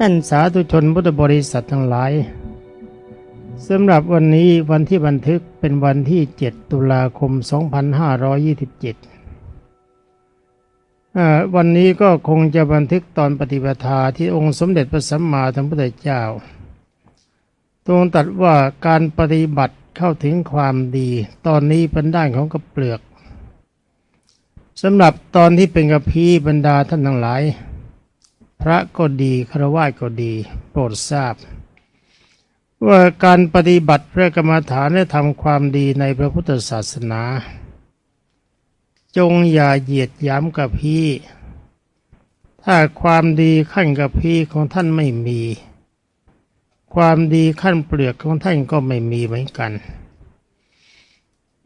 ท่านสาธุชนพุทธบริษัททั้งหลายสำหรับวันนี้วันที่บันทึกเป็นวันที่ 7 ตุลาคม 2527อ่าวันนี้ก็คงจะบันทึกตอนปฏิปทาที่องค์สมเด็จพระสัมมาสัมพุทธเจ้าทรงตรัสว่าการปฏิบัติเข้าถึงความดี ตอนนี้เป็นด้านของกระเปลือกสำหรับตอนที่เป็นกระพีบรรดาท่านทั้งหลาย พระก็ดีคารวะก็ดี โปรดทราบ ว่าการปฏิบัติพระกรรมฐานและทำความดีในพระพุทธศาสนา จงอย่าเหยียดยามกับพี่ ถ้าความดีขั้นกับพี่ของท่านไม่มี ความดีขั้นเปลือกของท่านก็ไม่มีเหมือนกัน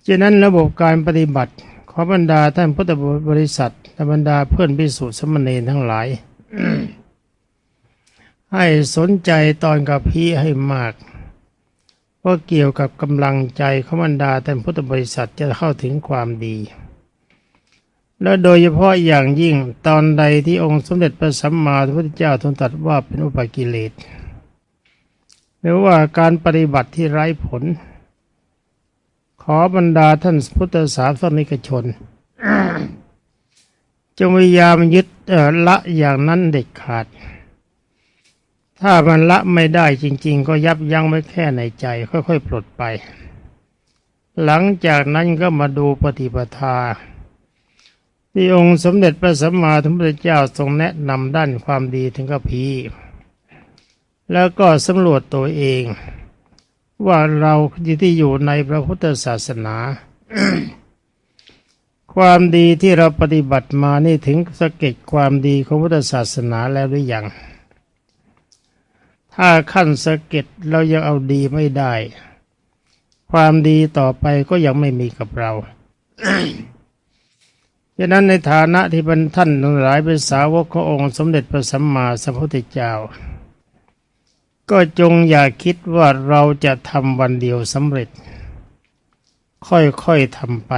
ฉะนั้นระบบการปฏิบัติขอบรรดาท่านพุทธบริษัทและบรรดาเพื่อนพิสุสมณีทั้งหลาย ให้สนใจตอนกับพี่ให้มาก เพราะเกี่ยวกับกำลังใจขบรรดาท่านพุทธบริษัทจะเข้าถึงความดี และโดยเฉพาะอย่างยิ่งตอนใดที่องค์สมเด็จพระสัมมาสัมพุทธเจ้าทรงตรัสว่าเป็นอุปกิเลสหรือว่าการปฏิบัติที่ไร้ผล ขอบรรดาท่านพุทธศาสนิกชน จงพยายามยึด ละอย่างนั้นเด็ดขาด ถ้ามันละไม่ได้จริง ๆ ก็ยับยั้งไว้แค่ในใจ ค่อยๆปลดไป หลังจากนั้นก็มาดูปฏิปทาที่องค์สมเด็จพระสัมมาสัมพุทธเจ้าทรงแนะนำด้านความดีถึงกับพีแล้วก็สำรวจตัวเอง ว่าเราที่อยู่ในพระพุทธศาสนา ความดีที่เราปฏิบัติมานี่ถึงสะเก็ดความดีของพุทธศาสนาแล้วหรือยัง ถ้าขั้นสะเก็ดเรายังเอาดีไม่ได้ ความดีต่อไปก็ยังไม่มีกับเราฉะนั้นในฐานะที่เป็นท่านทั้งหลายเป็นสาวกขององค์สมเด็จพระสัมมาสัมพุทธเจ้า ก็จงอย่าคิดว่าเราจะทำวันเดียวสำเร็จ ค่อยๆทำไป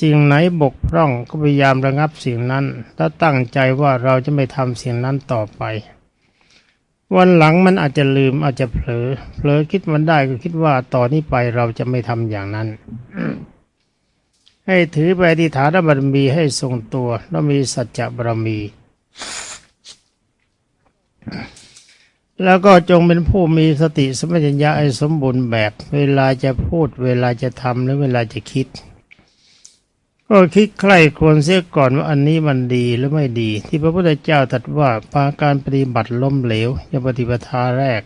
สิ่งไหนบกพร่องก็พยายามระงับสิ่งนั้น แล้วตั้งใจว่าเราจะไม่ทำสิ่งนั้นต่อไป วันหลังมันอาจจะลืมอาจจะเผลอเผลอคิดมันได้ก็คิดว่าต่อนนี้ไปเราจะไม่ทำอย่างนั้น ให้ถือไปอธิษฐานบารมีให้ทรงตัว แล้วมีสัจจะบารมี แล้วก็จงเป็นผู้มีสติสมัญญาให้สมบูรณ์แบบ เวลาจะพูดเวลาจะทำหรือเวลาจะคิด ก็คิดใคร่ควรเสียก่อนว่าอันนี้มันดีหรือไม่ดี ที่พระพุทธเจ้าตรัสว่าปาการปฏิบัติล้มเหลวอย่าปฏิปทาแรก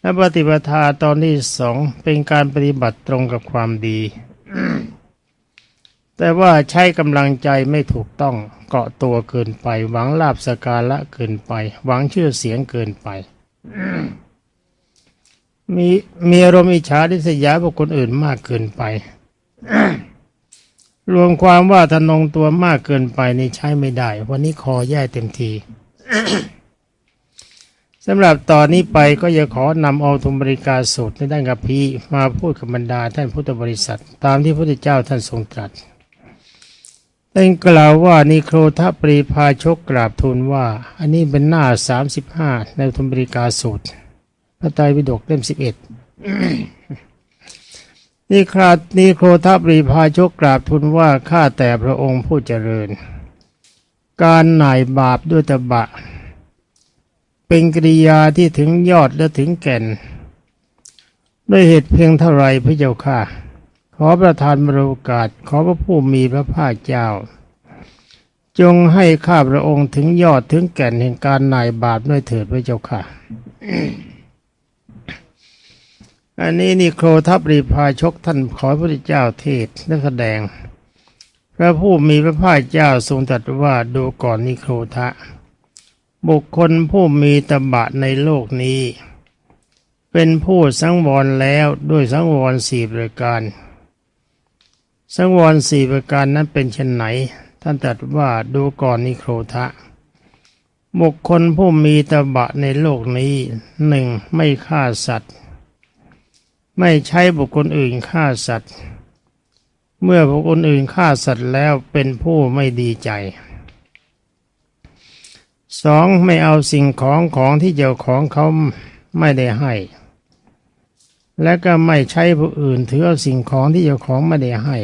และปฏิปทาตอนที่สองเป็นการปฏิบัติตรงกับความดี แต่ว่าใช้กำลังใจไม่ถูกต้องเกาะตัวเกินไป หวังลาบสการะเกินไป หวังชื่อเสียงเกินไปมีมีอารมณ์อิจฉาริษยาบุคคลอื่นมากเกินไป รวมความว่าทนงตัวมากเกินไปนี่ใช้ไม่ได้ วันนี้คอแย่เต็มทีสำหรับตอนนี้ไปก็จะขอนำเอาธมบริการสูตรในด้านกับพีมาพูดกับบรรดาท่านพุทธบริษัท ตามที่พระพุทธเจ้าท่านทรงตรัสท่านกล่าวว่านิโครทปรีพาชกกราบทูลว่า อันนี้เป็นหน้าสามสิบห้าในธมบริการสูตร พระไตรปิฎกเล่มสิบเอ็ด นี่ครานี่โครทับรีพาชกกราบทูลว่าข้าแต่พระองค์ผู้เจริญ การหน่ายบาปด้วยตบะ เป็นกิริยาที่ถึงยอดและถึงแก่น ด้วยเหตุเพียงเท่าไรพระเจ้าค่ะ ขอประทานบรโอกาสขอพระผู้มีพระภาคเจ้า จงให้ข้าพระองค์ถึงยอดถึงแก่นแห่งการหน่ายบาปด้วยเถิดพระเจ้าค่ะ อันนี้นี่โครทับรีพาชกท่านขอพระพุทธเจ้าเทศและแสดง พระผู้มีพระภาคเจ้าทรงตรัสว่าดูก่อนนิโครทะ บุคคลผู้มีตบะในโลกนี้ เป็นผู้สังวรแล้วด้วยสังวรสี่ประการ สังวรสี่ประการนั้นเป็นเช่นไหน ท่านตรัสว่าดูก่อนนิโครทะบุคคลผู้มีตบะในโลกนี้หนึ่งไม่ฆ่าสัตว์ ไม่ใช้บุคคลอื่นฆ่าสัตว์ เมื่อบุคคลอื่นฆ่าสัตว์แล้วเป็นผู้ไม่ดีใจสองไม่เอาสิ่งของของที่เจ้าของเขาไม่ได้ให้ และก็ไม่ใช้ผู้อื่นถือเอาสิ่งของที่เจ้าของไม่ได้ให้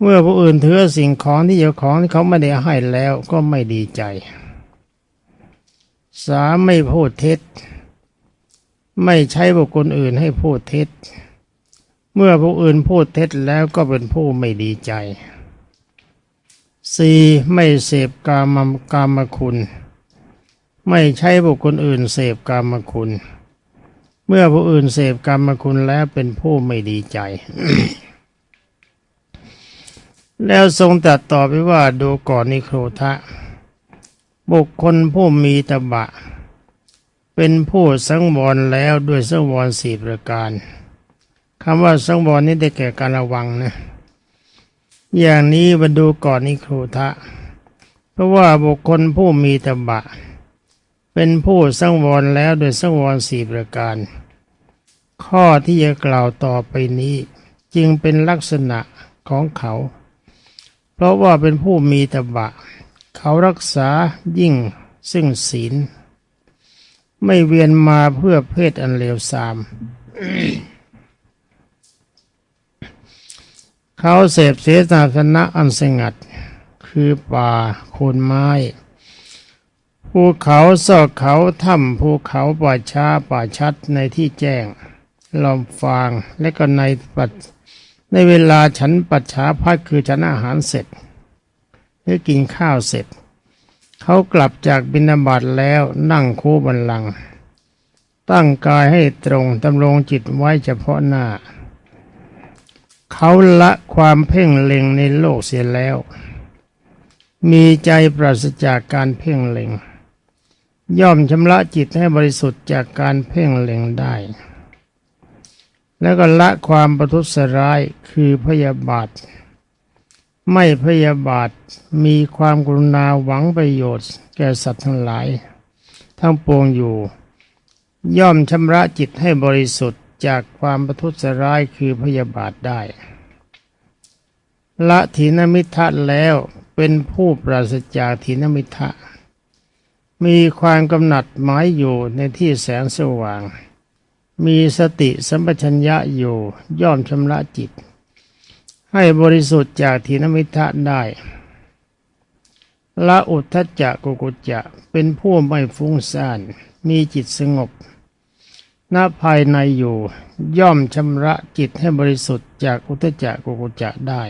เมื่อผู้อื่นถือสิ่งของที่เจ้าของเขาไม่ได้ให้แล้วก็ไม่ดีใจสามไม่พูดเท็จ ไม่ใช้บุคคลอื่นให้พูดเท็จ เมื่อผู้อื่นพูดเท็จแล้วก็เป็นผู้ไม่ดีใจสี่ไม่เสพกามกามคุณ ไม่ใช้บุคคลอื่นเสพกามคุณ เมื่อผู้อื่นเสพกามคุณแล้วเป็นผู้ไม่ดีใจ แล้วทรงตรัดต่อไปว่าดูก่อนนิโครทะ บุคคลผู้มีตบะ เป็นผู้สังวรแล้วด้วยสังวรสี่ประการคำว่าสังวรนี้ได้แก่การระวังนะอย่างนี้มาดูก่อนนิครทะ เพราะว่าบุคคลผู้มีตบะ เป็นผู้สังวรแล้วโดยสังวรสี่ประการ ข้อที่จะกล่าวต่อไปนี้ จึงเป็นลักษณะของเขา เพราะว่าเป็นผู้มีตบะ เขารักษายิ่งซึ่งศีล ไม่เวียนมาเพื่อเพศอันเลวทราม เขาเสพเสนาสนะอันสงัด คือป่าโคนไม้ภูเขาซอกเขาถ้ำภูเขาป่าช้าป่าชัดในที่แจ้งลอมฟางและก็ในปัดในเวลาฉันปัจฉาพัดคือฉันอาหารเสร็จ หรือกินข้าวเสร็จ เขากลับจากบินาบาตแล้วนั่งคู่บันลัง ตั้งกายให้ตรงดำรงจิตไว้เฉพาะหน้า เขาละความเพ่งเล็งในโลกเสียแล้ว มีใจปราศจากการเพ่งเล็ง ย่อมชำระจิตให้บริสุทธิ์จากการเพ่งเล็งได้ แล้วก็ละความประทุษร้ายคือพยาบาท ไม่พยาบาทมีความกรุณาหวังประโยชน์ แก่สัตว์ทั้งหลาย ทั้งปวงอยู่ ย่อมชำระจิตให้บริสุทธิ์จากความประทุษร้ายคือพยาบาทได้ละถีนมิทะแล้วเป็นผู้ปราศจากถีนมิทะ มีความกำหนัดหมายอยู่ในที่แสงสว่าง มีสติสัมปชัญญะอยู่ย่อมชำระจิต ให้บริสุทธิ์จากถีนมิทะได้ละอุทธัจจะกุกุจจะเป็นผู้ไม่ฟุ้งซ่าน มีจิตสงบณภายในอยู่ย่อมชำระจิตให้บริสุทธิ์จากอุทธัจจะกุกุจจะได้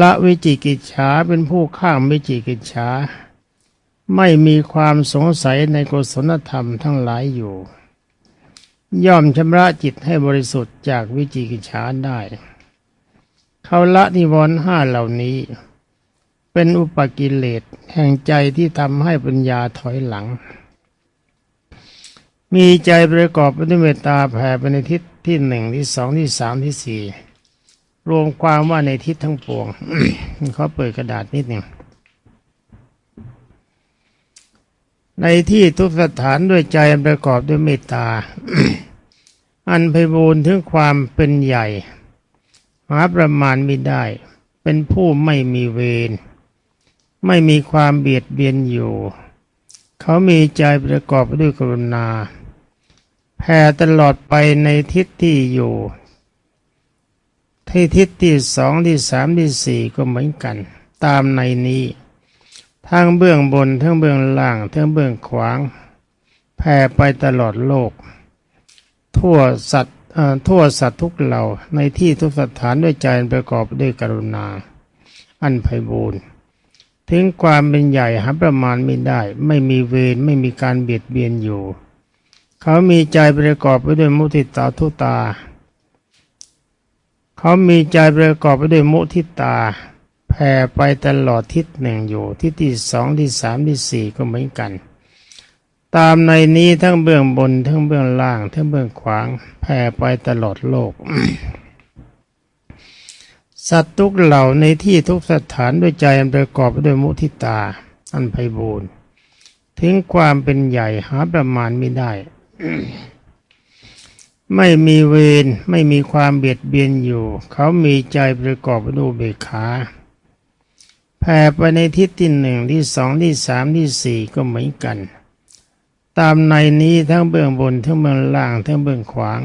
ละวิจิกิจฉาเป็นผู้ข้ามวิจิกิจฉาไม่มีความสงสัยในกุศลธรรมทั้งหลายอยู่ ย่อมชำระจิตให้บริสุทธิ์จากวิจิกิจฉาได้ เขาละนิวรณ์ห้าเหล่านี้ เป็นอุปกิเลสแห่งใจที่ทำให้ปัญญาถอยหลัง มีใจประกอบไปด้วยเมตตาแผ่ไปในทิศที่หนึ่งที่สองที่สามที่สี่รวมความว่าในทิศทั้งปวงเขาเปิดกระดาษนิดหนึ่งในที่ทุกสถานด้วยใจประกอบด้วยเมตตา อันไพบูรณ์ถึงความเป็นใหญ่าประมาณไม่ได้ เป็นผู้ไม่มีเวร ไม่มีความเบียดเบียนอยู่ เขามีใจประกอบด้วยกรุณา แผ่ตลอดไปในทิศที่อยู่ที่ทิศที่สองที่สามที่สี่ก็เหมือนกัน ตามในนี้ทั้งเบื้องบนทั้งเบื้องล่างทั้งเบื้องขวาง แผ่ไปตลอดโลก ทั่วสัตว์ ทั่วสัตว์ทุกเหล่าในที่ทุกสถานด้วยใจประกอบด้วยกรุณา อันไพบูรณ์ถึงความเป็นใหญ่หาประมาณไม่ได้ ไม่มีเวรไม่มีการเบียดเบียนอยู่ เขามีใจประกอบไปด้วยมุทิตาทุตา เขามีใจประกอบไปด้วยมุทิตาแผ่ไปตลอดทิศหนึ่งอยู่ ทิศที่สองที่สามที่สี่ก็เหมือนกัน ตามในนี้ทั้งเบื้องบน ทั้งเบื้องล่าง ทั้งเบื้องขวางแผ่ไปตลอดโลก สัตว์ทุกเหล่าในที่ทุกสถานด้วยใจอันประกอบด้วยมุทิตา อันไพบูรณ์ถึงความเป็นใหญ่หาประมาณไม่ได้ ไม่มีเวรไม่มีความเบียดเบียนอยู่ เขามีใจประกอบด้วยเบขาแแผ่ไปในทิศที่หนึ่งที่สองที่สามที่สี่ก็เหมือนกัน ตามในนี้ทั้งเบื้องบนทั้งเบื้องล่างทั้งเบื้องขวาง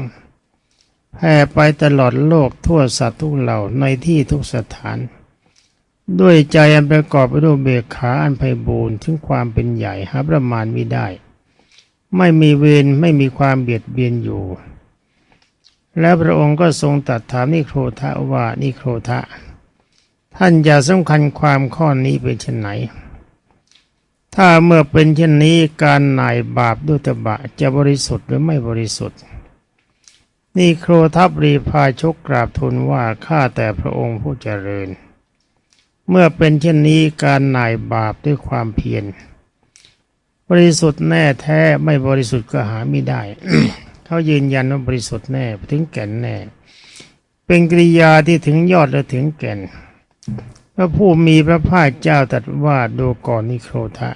แผ่ไปตลอดโลกทั่วสัตว์ทุกเหล่าในที่ทุกสถาน ด้วยใจอันประกอบไปด้วยเบกขาอันไพบูรณ์ถึงความเป็นใหญ่หาประมาณไม่ได้ ไม่มีเวรไม่มีความเบียดเบียนอยู่ และพระองค์ก็ทรงตรัสถามนิโครทะว่านิโครทะท่านจะสำคัญความข้อนี้เป็นเช่นไหน ถ้าเมื่อเป็นเช่นนี้การหน่ายบาปด้วยตบะจะบริสุทธิ์หรือไม่บริสุทธิ์ นี่โครทัพรีพายชกกราบทูลว่าข้าแต่พระองค์ผู้เจริญ เมื่อเป็นเช่นนี้การหน่ายบาปด้วยความเพียรบริสุทธิ์แน่แท้ไม่บริสุทธิ์ก็หาไม่ได้ เขายืนยันว่าบริสุทธิ์แน่ถึงแก่นแน่ เป็นกริยาที่ถึงยอดและถึงแก่น ระผู้มีพระภาคเจ้าตรัสว่าดูก่อนนิโครทะ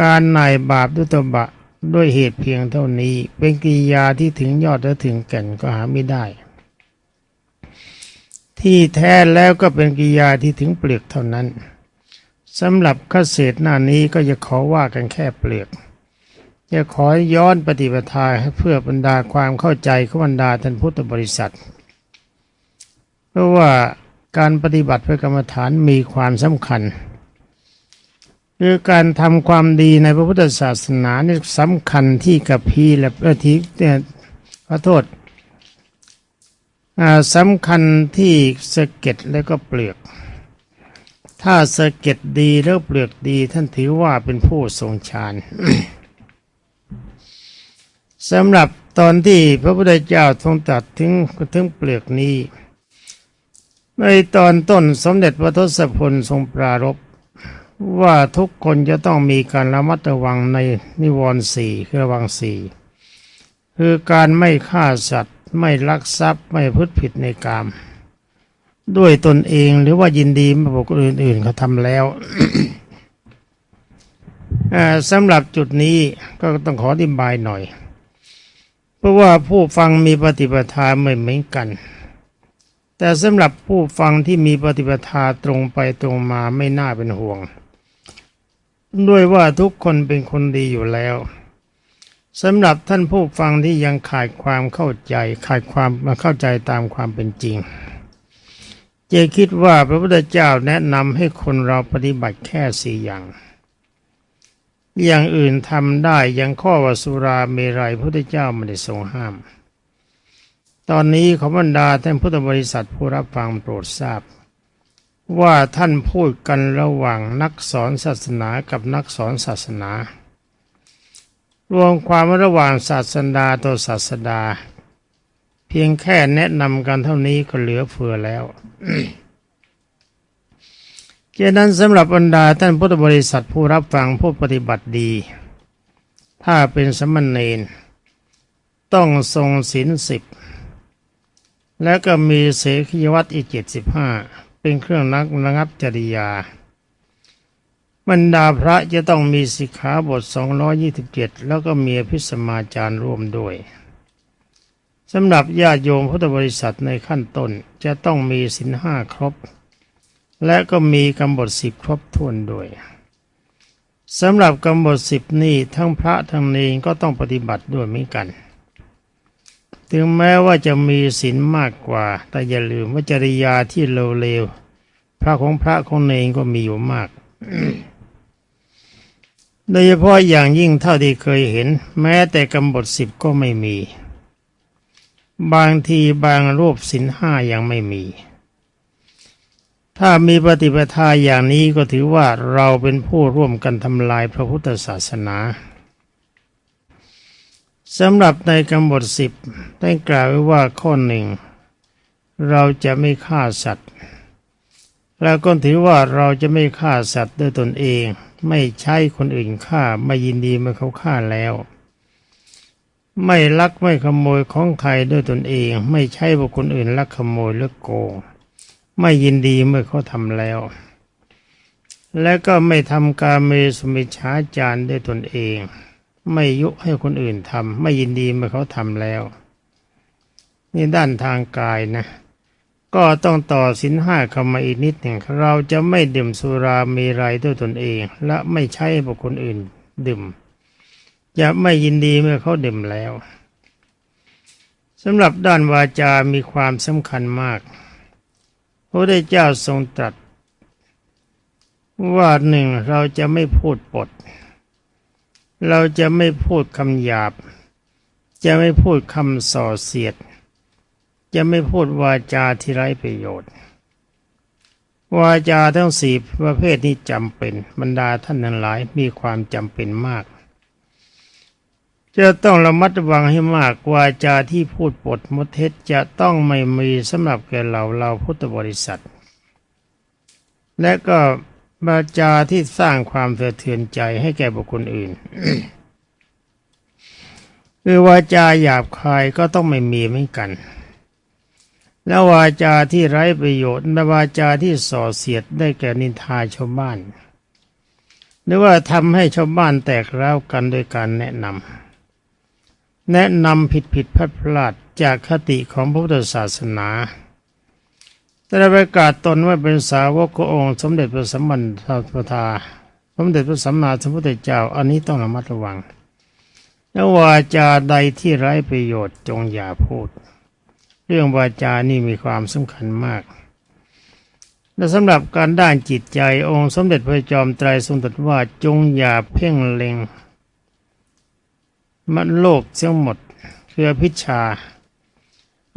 การนายบาปด้วยตบะด้วยเหตุเพียงเท่านี้ เป็นกิริยาที่ถึงยอดและถึงแก่นก็หาไม่ได้ ที่แท้แล้วก็เป็นกิริยาที่ถึงเปลือกเท่านั้นสำหรับข้าเศษหน้านี้ก็จะขอว่ากันแค่เปลือกจะขอย้อนปฏิปทาเพื่อบรรดาความเข้าใจของบรรดาท่านพุทธบริษัท เพราะว่า การปฏิบัติเพื่อกรรมฐานมีความสำคัญ คือการทำความดีในพระพุทธศาสนาเนี่ยสำคัญที่กับพีและเออที่เนี่ยขอโทษอ่าสำคัญที่สะเก็ดแล้วก็เปลือก ถ้าสะเก็ดดีแล้วเปลือกดีท่านถือว่าเป็นผู้ทรงฌานสำหรับตอนที่พระพุทธเจ้าทรงตรัสถึงถึงเปลือกนี้ ในตอนต้นสมเด็จพระทศพลทรงปรารภว่าทุกคนจะต้องมีการระมัดระวังในนิวรณ์สี่คือระวังสี่คือการไม่ฆ่าสัตว์ ไม่ลักทรัพย์ไม่พูดผิดในกาม ด้วยตนเองหรือว่ายินดีม่บอกคนอื่นๆเขาทำแล้วสำหรับจุดนี้ก็ต้องขออธิบายหน่อย เพราะว่าผู้ฟังมีปฏิปทาไม่เหมือนกัน แต่สำหรับผู้ฟังที่มีปฏิปทาตรงไปตรงมาไม่น่าเป็นห่วง ด้วยว่าทุกคนเป็นคนดีอยู่แล้วสำหรับท่านผู้ฟังที่ยังขาดความเข้าใจขาดความมาเข้าใจตามความเป็นจริงจะคิดว่าพระพุทธเจ้าแนะนำให้คนเราปฏิบัติแค่สี่อย่าง อย่างอื่นทำได้อย่างข้อวสุราเมรัยพระพุทธเจ้าไม่ได้ทรงห้าม ตอนนี้ขอบรรดาท่านพุทธบริษัทผู้รับฟังโปรดทราบ ว่าท่านพูดกันระหว่างนักสอนศาสนากับนักสอนศาสนา รวมความระหว่างศาสดาต่อศาสดา เพียงแค่แนะนำกันเท่านี้ก็เหลือเฟือแล้วเจนั้นสำหรับบรรดาท่านพุทธบริษัทผู้รับฟังผู้ปฏิบัติดี ถ้าเป็นสมณเณรต้องทรงศีลสิบ แล้วก็มีเสขียวัตอีกเจ็ดสิบห้าเป็นเครื่องนักระงับจริยา บรรดาพระจะต้องมีสิกขาบท 227 แล้วก็มีอภิสมาจารร่วมด้วยสำหรับญาติโยมพุทธบริษัทในขั้นต้นจะต้องมีสินห้าครบ และก็มีกำหนดสิบครบถ้วนด้วยสำหรับกำหนดสิบนี้ทั้งพระทั้งเนรก็ต้องปฏิบัติด้วยเหมือนกัน ถึงแม้ว่าจะมีศีลมากกว่า แต่อย่าลืมว่าจริยาที่เลวๆพระของพระของเนรก็มีอยู่มากโดยเฉพาะอย่างยิ่งเท่าที่เคยเห็น แม้แต่กำหนดสิบก็ไม่มี บางทีบางรูปสินห้ายังไม่มี ถ้ามีปฏิปทาอย่างนี้ก็ถือว่าเราเป็นผู้ร่วมกันทำลายพระพุทธศาสนา สำหรับในกำหนดสิบได้กล่าวไว้ว่าข้อหนึ่งเราจะไม่ฆ่าสัตว์ แล้วก็ถือว่าเราจะไม่ฆ่าสัตว์ด้วยตนเอง ไม่ใช่คนอื่นฆ่าไม่ยินดีเมื่อเขาฆ่าแล้ว ไม่ลักไม่ขโมยของใครด้วยตนเอง ไม่ใช่บุคคลอื่นลักขโมยหรือโกงไม่ยินดีเมื่อเขาทำแล้ว และก็ไม่ทำการเมสุมิชาจารด้วยตนเอง ไม่ยุให้คนอื่นทำไม่ยินดีเมื่อเขาทำแล้ว นี่ด้านทางกายนะ ก็ต้องต่อสินห้าเข้ามาอีกนิดหนึ่งเราจะไม่ดื่มสุรามรัยด้วยตนเอง และไม่ใช้บุคคลอื่นดื่มจะไม่ยินดีเมื่อเขาดื่มแล้วสำหรับด้านวาจามีความสำคัญมากพระพุทธเจ้าทรงตรัสว่าหนึ่งเราจะไม่พูดปด เราจะไม่พูดคำหยาบ จะไม่พูดคำส่อเสียด จะไม่พูดวาจาที่ไร้ประโยชน์ วาจาทั้งสี่ประเภทนี้จำเป็นบรรดาท่านทั้งหลายมีความจำเป็นมาก จะต้องระมัดระวังให้มากวาจาที่พูดปดมดเท็จจะต้องไม่มีสำหรับแก่เราเราพุทธบริษัท และก็ วาจาที่สร้างความสะเทือนใจให้แก่บุคคลอื่น คือวาจาหยาบคายก็ต้องไม่มีเหมือนกัน แล้ววาจาที่ไร้ประโยชน์และวาจาที่ส่อเสียดได้แก่นินทาชาวบ้าน หรือว่าทำให้ชาวบ้านแตกร้าวกันโดยการแนะนำแนะนำผิดผิดพลาดพลาดจากคติของพระพุทธศาสนา แต่ประกาศตนว่าเป็นสาวกขององค์ สมเด็จพระสัมมาสัมพุทธาสมเด็จพระสัมมาสัมพุทธเจ้า อันนี้ต้องระมัดระวังแล้ววาจาใดที่ไร้ประโยชน์จงอย่าพูด เรื่องวาจานี่มีความสำคัญมาก และสำหรับการด้านจิตใจองค์สมเด็จพระจอมไตรทรงตรัสว่าจงอย่าเพ่งเล็งมันโลกเสียงหมด คืออภิชฌา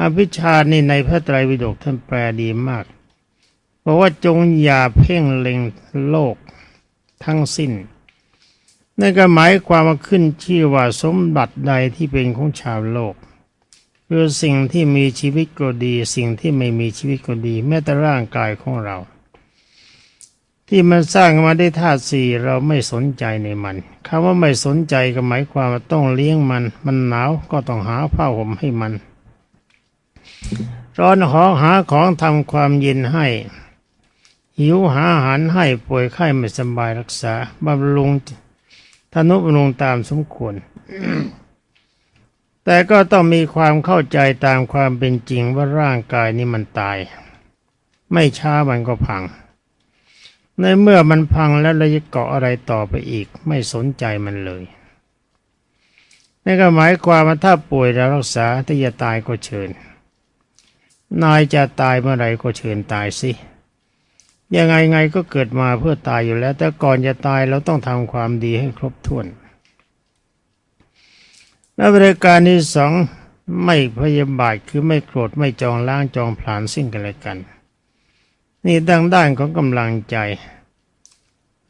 อภิชานี่ในพระไตรปิฎกท่านแปลดีมากบอกว่าจงอย่าเพ่งเล็งโลกทั้งสิ้นนั่นก็หมายความว่าขึ้นชื่อว่าสมบัติใดที่เป็นของชาวโลกคือสิ่งที่มีชีวิตก็ดี สิ่งที่ไม่มีชีวิตก็ดี แม้แต่ร่างกายของเรา ที่มันสร้างมาได้ธาตุสี่เราไม่สนใจในมันคำว่าไม่สนใจก็หมายความว่าต้องเลี้ยงมัน มันหนาวก็ต้องหาผ้าห่มให้มัน ร้อนหอหาของทำความเย็นให้ หิวหาอาหารให้ป่วยไข้ไม่สบายรักษาบำรุงทนุบำรุงตามสมควร แต่ก็ต้องมีความเข้าใจตามความเป็นจริงว่าร่างกายนี้มันตาย ไม่ช้ามันก็พัง ในเมื่อมันพังแล้วเราจะเกาะอะไรต่อไปอีก ไม่สนใจมันเลยนั่นก็หมายความว่าถ้าป่วยเรารักษาถ้าจะตายก็เชิญ นายจะตายเมื่อไรก็เชิญตายสิยังไงไงก็เกิดมาเพื่อตายอยู่แล้ว แต่ก่อนจะตายเราต้องทำความดีให้ครบถ้วนและบริการที่สองไม่พยาบาทคือไม่โกรธไม่จองล้างจองผลาญสิ่งกันและกัน นี่ดังด้านของกำลังใจ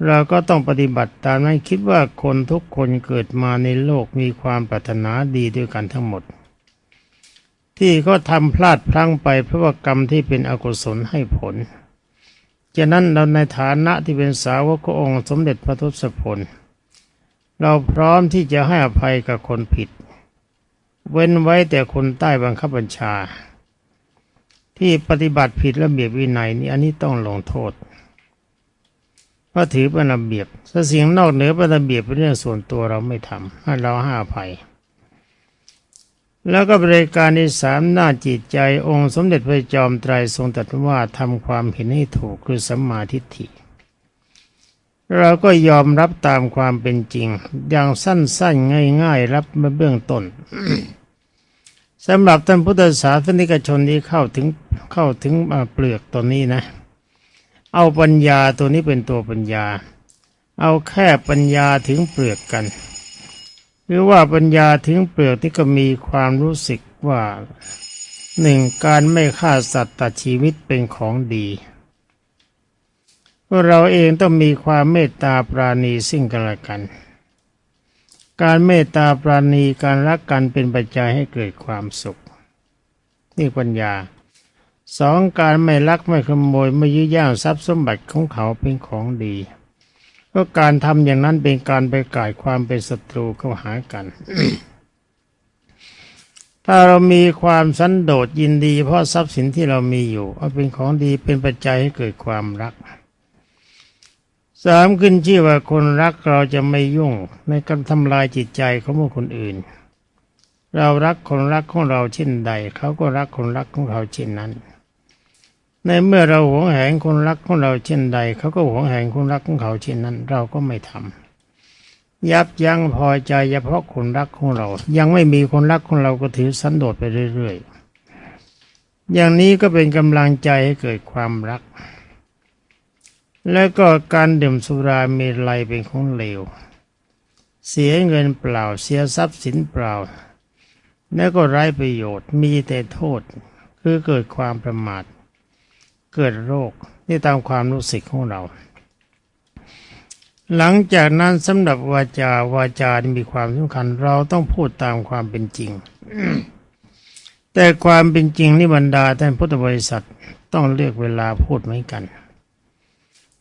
เราก็ต้องปฏิบัติตามนั้นคิดว่าคนทุกคนเกิดมาในโลกมีความปรารถนาดีด้วยกันทั้งหมด ที่ก็ทำพลาดพลั้งไปเพราะว่ากรรมที่เป็นอกุศลให้ผลฉะนั้นเราในฐานะที่เป็นสาวกององค์สมเด็จพระทศพล เราพร้อมที่จะให้อภัยกับคนผิด เว้นไว้แต่คนใต้บังคับบัญชา ที่ปฏิบัติผิดระเบียบวินัยนี่อันนี้ต้องลงโทษเพราะถือเป็นระเบียบถ้าสิ่งนอกเหนือเป็นระเบียบเป็นเรื่องส่วนตัวเราไม่ทำให้เราให้อภัย แล้วก็บริการที่สามหน้าจิตใจองค์สมเด็จพระจอมไตรทรงตรัสว่าทำความเห็นให้ถูกคือสัมมาทิฏฐิ เราก็ยอมรับตามความเป็นจริง อย่างสั้นๆ ง่ายๆ รับมาเบื้องต้นสำหรับท่านพุทธศาสนิกชนที่เข้าถึงเข้าถึงเปลือกตัวนี้นะ เอาปัญญาตัวนี้เป็นตัวปัญญา เอาแค่ปัญญาถึงเปลือกกัน หรือว่าปัญญาถึงเปลือกที่ก็มีความรู้สึกว่าหนึ่งการไม่ฆ่าสัตว์ตัดชีวิตเป็นของดีพวกเราเองต้องมีความเมตตาปราณีซึ่งกันและกัน การเมตตาปราณีการรักกันเป็นปัจจัยให้เกิดความสุข นี่ปัญญาสองการไม่ลักไม่ขโมยไม่ยื้อย่างทรัพย์สมบัติของเขาเป็นของดี เพราการทำอย่างนั้นเป็นการไปก่ายความเป็นศัตรูเข้าหากัน ถ้าเรามีความสันโดษยินดี เพราะทรัพย์สินที่เรามีอยู่เอาเป็นของดีเป็นปัจจัยให้เกิดความรักสามขึ้นชื่อว่าคนรักเราจะไม่ยุ่งในการทำลายจิตใจของบุคคลอื่น เรารักคนรักของเราเช่นใด เขาก็รักคนรักของเขาเช่นนั้น ในเมื่อเราหวงแหนคนรักของเราเช่นใด เขาก็หวงแหนคนรักของเขาเช่นนั้น เราก็ไม่ทำยับยั้งพอใจเฉพาะคนรักของเรา ยังไม่มีคนรักของเราก็ถือสันโดษไปเรื่อยๆ อย่างนี้ก็เป็นกำลังใจให้เกิดความรัก แล้วก็การดื่มสุราเมลัยเป็นของเลว เสียเงินเปล่าเสียทรัพย์สินเปล่า แล้วก็ไร้ประโยชน์มีแต่โทษคือเกิดความประมาท เกิดโรคนี่ตามความรู้สึกของเรา หลังจากนั้นสำหรับวาจาวาจาที่มีความสำคัญ เราต้องพูดตามความเป็นจริง แต่ความเป็นจริงนี่บรรดาท่านพุทธบริษัทต้องเลือกเวลาพูดเหมือนกัน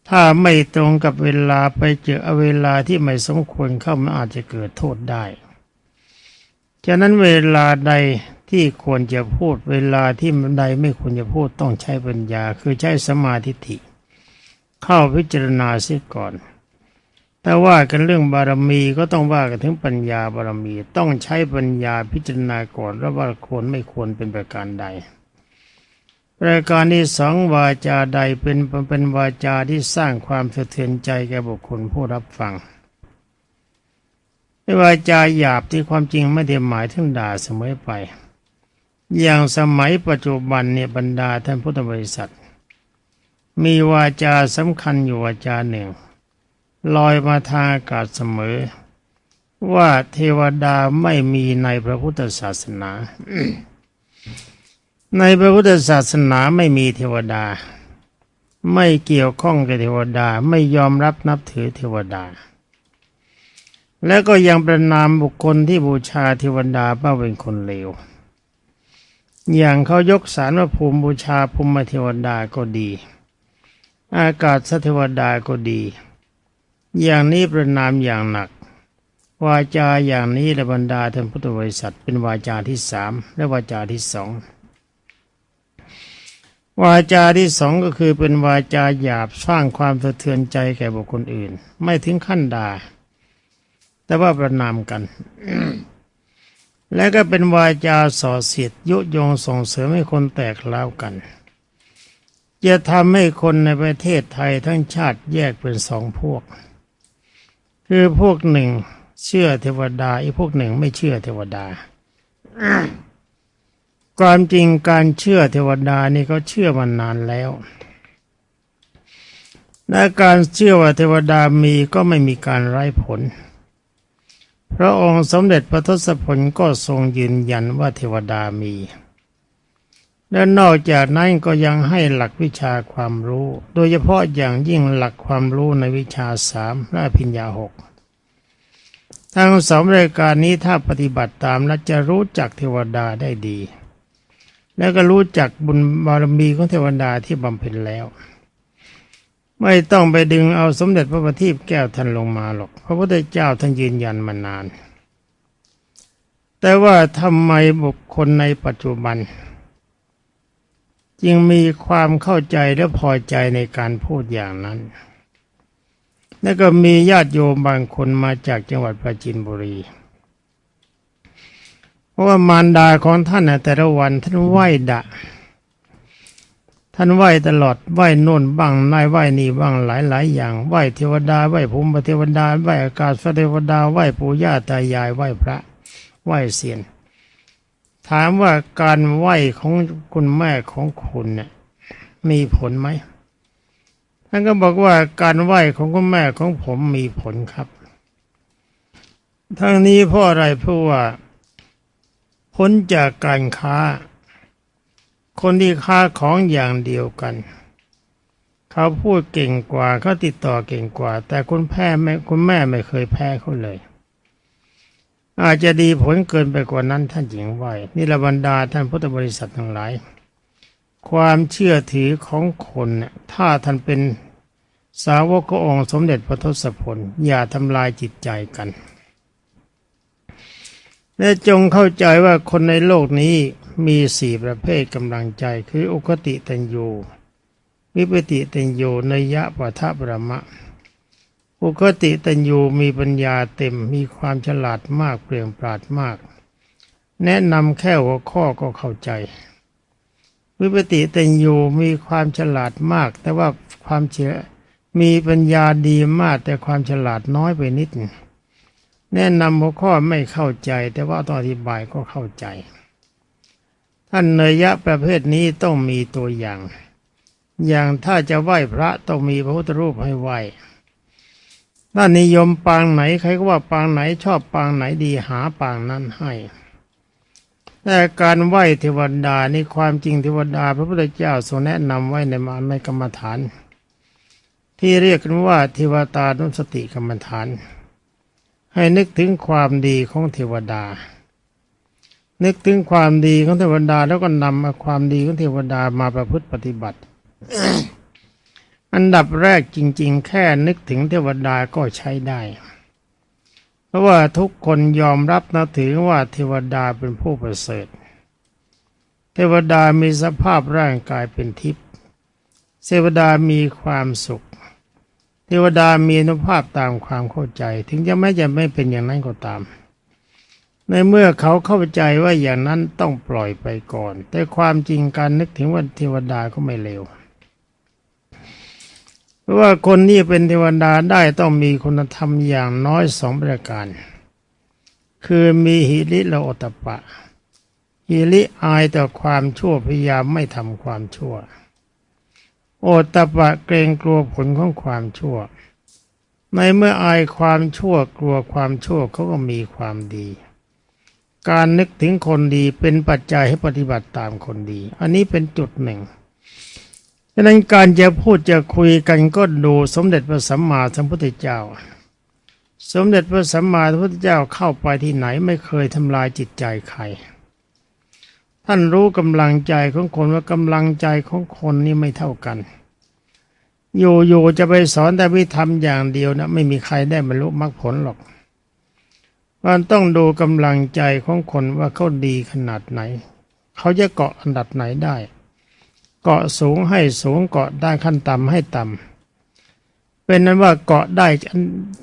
ถ้าไม่ตรงกับเวลาไปเจอเวลาที่ไม่สมควรเข้ามาอาจจะเกิดโทษได้ ฉะนั้นเวลาใด ที่ควรจะพูดเวลาที่ใดไม่ควรจะพูดต้องใช้ปัญญา คือใช้สมาธิิเข้าพิจารณาเสียก่อน แต่ว่ากันเรื่องบารมีก็ต้องว่ากันถึงปัญญาบารมี ต้องใช้ปัญญาพิจารณาก่อนว่าควรไม่ควรเป็นประการใด ปรายการที่สองวาจาใดเป็นเป็นวาจาที่สร้างความสะเทือนใจแก่บุคคลผู้รับฟังไม่วาจาหยาบที่ความจริงไม่ได้หมายถึงด่าเสมอไป อย่างสมัยปัจจุบันเนี่ยบรรดาท่านพุทธบริษัท มีวาจาสำคัญอยู่วาจาหนึ่ง ลอยมาทางอากาศเสมอ ว่าเทวดาไม่มีในพระพุทธศาสนา ในพระพุทธศาสนาไม่มีเทวดา ไม่เกี่ยวข้องกับเทวดาไม่ยอมรับนับถือเทวดา และก็ยังประนามบุคคลที่บูชาเทวดาว่าเป็นคนเลว อย่างเขายกสารว่าภูมิบูชาภูมิเทวดาก็ดี อากาศสเทวดาก็ดี อย่างนี้ประนามอย่างหนัก วาจาอย่างนี้และบรรดาท่านพุทธบริษัทเป็นวาจาที่สามและวาจาที่สองวาจาที่สองก็คือเป็นวาจาหยาบสร้างความสะเทือนใจแก่บุคคลอื่น ไม่ถึงขั้นด่าแต่ว่าประนามกัน และก็เป็นวาจาส่อเสียดยุยงส่งเสริมให้คนแตกเล้ากัน จะทำให้คนในประเทศไทยทั้งชาติแยกเป็นสองพวก คือพวกหนึ่งเชื่อเทวดาอีกพวกหนึ่งไม่เชื่อเทวดาความจริงการเชื่อเทวดานี่เขาเชื่อมานานแล้วและการเชื่อว่าเทวดามีก็ไม่มีการไร้ผล พระองค์สมเด็จพระทศพลก็ทรงยืนยันว่าเทวดามี และนอกจากนั้นก็ยังให้หลักวิชาความรู้ โดยเฉพาะอย่างยิ่งหลักความรู้ในวิชาสามและพิญญาหกทั้งสองรายการนี้ถ้าปฏิบัติตามและจะรู้จักเทวดาได้ดี แล้วก็รู้จักบุญบารมีของเทวดาที่บำเพ็ญแล้ว ไม่ต้องไปดึงเอาสมเด็จพระบัณฑิตแก้วท่านลงมาหรอก พระพุทธเจ้าท่านยืนยันมานาน แต่ว่าทำไมบุคคลในปัจจุบัน จึงมีความเข้าใจและพอใจในการพูดอย่างนั้น แล้วก็มีญาติโยมบางคนมาจากจังหวัดปราจีนบุรีเพราะว่ามารดาของท่านนะแต่ละวันท่านไหว้ดะ ท่านไหว้ตลอดไหว้โน่นบ้างนายไหว้นี่บ้างหลายหลายอย่าง ไหว้เทวดาไหว้ภูมิเทวดาไหว้อากาศเทวดาไหว้ปู่ย่าตายายไหว้พระ ไหว้เสียนถามว่าการไหว้ของคุณแม่ของคุณเนี่ยมีผลไหมท่านก็บอกว่าการไหว้ของคุณแม่ของผมมีผลครับ ทั้งนี้เพราะอะไรเพราะว่า พ้นจากการค้า คนที่ค้าของอย่างเดียวกัน เขาพูดเก่งกว่าเขาติดต่อเก่งกว่า แต่คุณแพ้ไม่คุณแม่ไม่เคยแพ้เขาเลย อาจจะดีผลเกินไปกว่านั้นท่านหญิงไหวนี่ละบรรดาท่านพุทธบริษัททั้งหลาย ความเชื่อถือของคนถ้าท่านเป็นสาวกขององค์สมเด็จพระทศพลอย่าทำลายจิตใจกันและจงเข้าใจว่าคนในโลกนี้ มีสี่ประเภทกำลังใจคืออุคติตัญญูวิปติตัญญูนยะปัทปรมะ อุคติตัญญูมีปัญญาเต็มมีความฉลาดมากเปลี่ยงปราดมาก แนะนำแค่หัวข้อก็เข้าใจ วิปติตัญญูมีความฉลาดมาก แต่ว่าความเฉยมีปัญญาดีมากแต่ความฉลาดน้อยไปนิด แนะนำหัวข้อไม่เข้าใจ แต่ว่าตอนอธิบายก็เข้าใจ ท่านเนยยะประเภทนี้ต้องมีตัวอย่าง อย่างถ้าจะไหว้พระต้องมีพระพุทธรูปให้ไหว้ถ้านิยมปางไหนใครก็ว่าปางไหนชอบปางไหนดีหาปางนั้นให้แต่การไหว้เทวดานี่ความจริงเทวดา พระพุทธเจ้าทรงแนะนำไว้ในมาในกรรมฐาน ที่เรียกกันว่าเทวตานุสติกรรมฐาน ให้นึกถึงความดีของเทวดา นึกถึงความดีของเทวดาแล้วก็นำเอาความดีของเทวดามาประพฤติปฏิบัติ อันดับแรกจริง ๆ แค่นึกถึงเทวดาก็ใช้ได้ เพราะว่าทุกคนยอมรับนับถือว่าเทวดาเป็นผู้ประเสริฐ เทวดามีสภาพร่างกายเป็นทิพย์เทวดามีความสุข เทวดามีอนุภาพตามความเข้าใจ ถึงจะไม่จะไม่เป็นอย่างนั้นก็ตาม ในเมื่อเขาเข้าใจว่าอย่างนั้นต้องปล่อยไปก่อน แต่ความจริงการนึกถึงว่าเทวดาก็ไม่เลวเพราะว่าคนที่เป็นเทวดาได้ต้องมีคุณธรรมอย่างน้อยสองประการ คือมีหิริและโอตปะ หิริอายต่อความชั่วพยายามไม่ทำความชั่ว โอตปะเกรงกลัวผลของความชั่ว ในเมื่ออายความชั่วกลัวความชั่วเขาก็มีความดี การนึกถึงคนดีเป็นปัจจัยให้ปฏิบัติตามคนดี อันนี้เป็นจุดหนึ่งฉะนั้นการจะพูดจะคุยกันก็ดูสมเด็จพระสัมมาสัมพุทธเจ้า สมเด็จพระสัมมาสัมพุทธเจ้าเข้าไปที่ไหนไม่เคยทำลายจิตใจใคร ท่านรู้กำลังใจของคนว่ากำลังใจของคนนี่ไม่เท่ากันอยู่ๆจะไปสอนแต่วิธรรมอย่างเดียวนะไม่มีใครได้บรรลุมรรคผลหรอก มันต้องดูกำลังใจของคนว่าเขาดีขนาดไหน เขาจะเกาะอันดับไหนได้ เกาะสูงให้สูงเกาะได้ขั้นต่ำให้ต่ำเป็นนั้นว่าเกาะได้อัน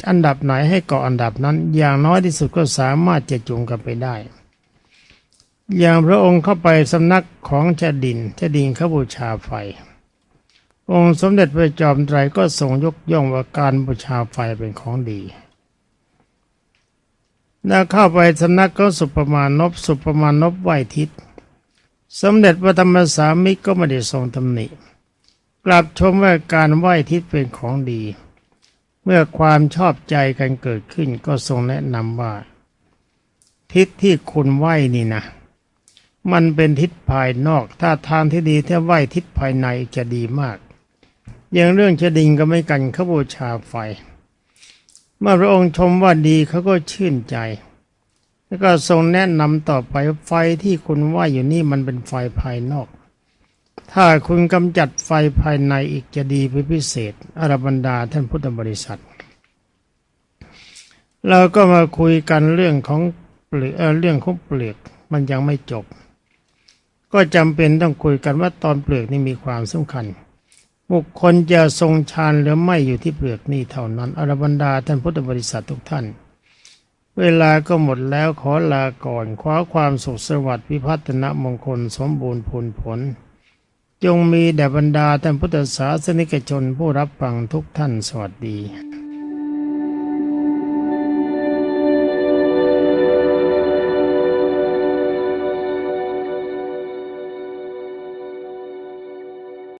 อันดับไหนให้เกาะอันดับนั้น อย่างน้อยที่สุดก็สามารถจะจูงกันไปได้ อย่างพระองค์เข้าไปสำนักของเจดินเจดินเขาบูชาไฟ องค์สมเด็จพระจอมไตรก็ทรงยกย่องว่าการบูชาไฟเป็นของดี แล้วเข้าไปสำนักก็สุปมานพสุปมานพไหวทิศสมเด็จพระธรรมสามิตรก็ไม่ได้ทรงตำหนิ กลับชมว่าการไหวทิศเป็นของดี เมื่อความชอบใจกันเกิดขึ้นก็ทรงแนะนำว่า ทิศที่คุณไหวนี่นะ มันเป็นทิศภายนอก ถ้าทางที่ดีถ้าไหวทิศภายในจะดีมาก อย่างเรื่องเชดิงก็ไม่กันขบูชาไฟ มื่อพระองค์ชมว่าดีเขาก็ชื่นใจ แล้วก็ทรงแนะนำต่อไปไฟที่คุณว่าอยู่นี่มันเป็นไฟภายนอก ถ้าคุณกำจัดไฟภายในอีกจะดีเป็นพิเศษอารบรรดาท่านพุทธบริษัท เราก็มาคุยกันเรื่องของเปลือกเรื่องของเปลือกมันยังไม่จบ ก็จำเป็นต้องคุยกันว่าตอนเปลือกนี่มีความสำคัญ บุคคลจะทรงฌานหรือไม่อยู่ที่เปลือกนี่เท่านั้นอรบรรดาท่านพุทธบริษัททุกท่าน เวลาก็หมดแล้วขอลาก่อนขอความสุขสวัสดิ์พิพัฒนมงคลสมบูรณ์ผลผล จงมีแด่บรรดาท่านพุทธศาสนิกชนผู้รับฟังทุกท่านสวัสดี